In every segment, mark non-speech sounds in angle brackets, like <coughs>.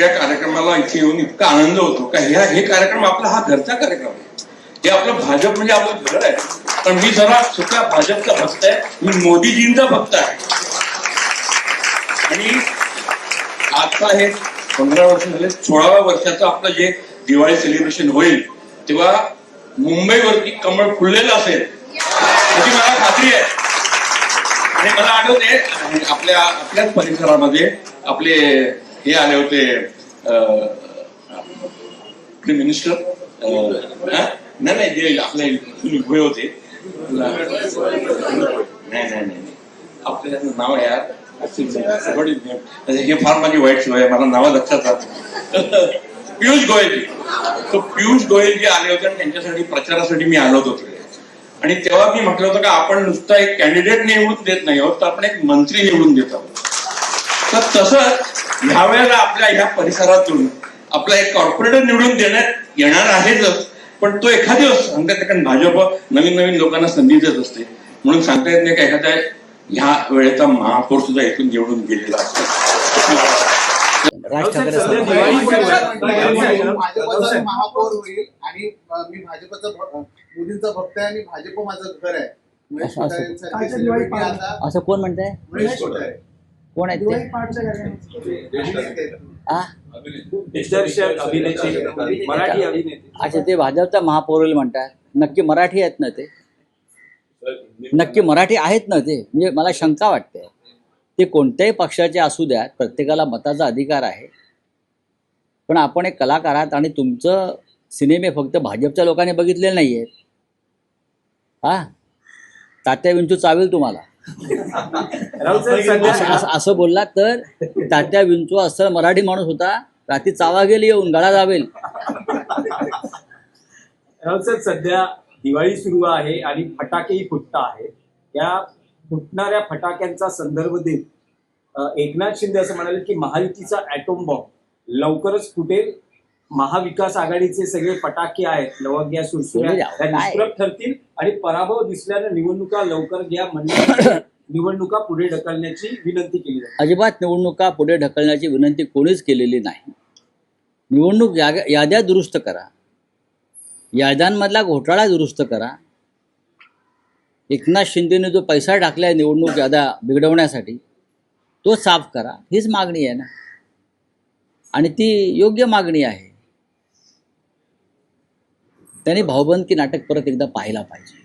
सगळ्या कार्यक्रमाला इथे येऊन इतका आनंद होतो का ह्या हे कार्यक्रम आपला हा घरचा कार्यक्रम आहे. हे आपलं भाजप म्हणजे आपलं घर आहे. पण मी जरा सुद्धा भाजपचा भक्त आहे. मी मोदीजींचा भक्त आहे. आणि आता हे पंधरा वर्ष झाले सोळाव्या वर्षाचं आपलं जे दिवाळी सेलिब्रेशन होईल तेव्हा मुंबईवरती कमळ फुललेलं असेल याची मला खात्री आहे. आणि मला आठवते आपल्या आपल्याच परिसरामध्ये आपले हे आले होते आपले मिनिस्टर नाही नाही जे आपले जुने होते. नाही नाही नाही आपले नाव यार. हे फार माझी वाईट शिवाय मला नाव लक्षात राहत पियुष गोयलजी तो पियुष गोयलजी आले होते आणि त्यांच्यासाठी प्रचारासाठी मी आलो होतो आणि तेव्हा मी म्हटलं होतं का आपण नुसता एक कॅन्डिडेट निवडून देत नाही आहोत तर आपण एक मंत्री निवडून देत आहोत. तर तसंच ह्या वेळेला आपल्या ह्या परिसरातून आपला एक कॉर्पोरेटर निवडून देण्यात येणार आहेच पण तो एखादी सांगता येत कारण भाजप नवीन नवीन लोकांना संधी देत असते. म्हणून सांगता येत नाही का एखाद्या ह्या वेळेचा महापौर सुद्धा इथून निवडून गेलेला असतो. राज ठाकरे महापौर होईल आणि मी भाजपचा मोदींचा भक्त आहे आणि भाजप माझं घर आहे. असं- कोण म्हणताय? कोण आहेत ते? अच्छा ते भाजपचा महापौर म्हणतात. नक्की मराठी आहेत ना ते? नक्की मराठी आहेत ना ते? म्हणजे मला शंका वाटते. ते कोणत्याही पक्षाचे असू द्यात प्रत्येकाला मताचा अधिकार आहे. पण आपण एक कलाकार आहात आणि तुमचं सिनेमे फक्त भाजपच्या लोकांनी बघितलेले नाही आहेत हा? तात्या विंचू चावेल तुम्हाला. राऊत साहेब सध्या असं असं- असं तर तात्या विंचू असं मराठी माणूस होता. रात्री चावा गेली येऊन गळा जावेल राऊत साहेब सध्या दिवाळी सुरू आहे आणि फटाकेही फुटत आहे. या फुटणाऱ्या फटाक्यांचा संदर्भ देत अ, एकनाथ शिंदे असं म्हणाले की महायुतीचा ऍटोम बॉम्ब लवकरच फुटेल. महाविकास आघाडीचे सगळे फटाके आहेत लवंग्या सुरसुऱ्या ठरतील आणि पराभव दिसल्यानं निवडणुका लवकर घ्या म्हणजे <coughs> निवडणुका पुढे ढकलण्याची विनंती केली जाते. अजिबात निवडणुका पुढे ढकलण्याची विनंती कोणीच केलेली नाही. निवडणूक याद्या दुरुस्त करा. याद्यांमधला घोटाळा दुरुस्त करा. एकनाथ शिंदेने जो पैसा टाकलाय निवडणूक याद्या बिघडवण्यासाठी तो साफ करा. हीच मागणी आहे ना. आणि ती योग्य मागणी आहे. त्यांनी भाऊबंदकी नाटक परत एकदा पाहायला पाहिजे.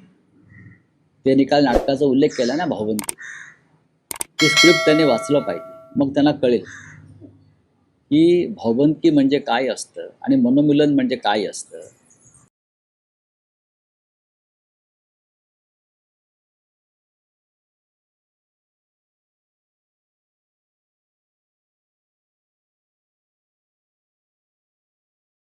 त्यांनी निकाल नाटकाचा उल्लेख केला ना भाऊबंदकी ते स्क्रिप्ट त्याने वाचलं पाहिजे. मग त्यांना कळेल की भाऊबंदकी म्हणजे काय असतं आणि मनोमिलन म्हणजे काय असतं.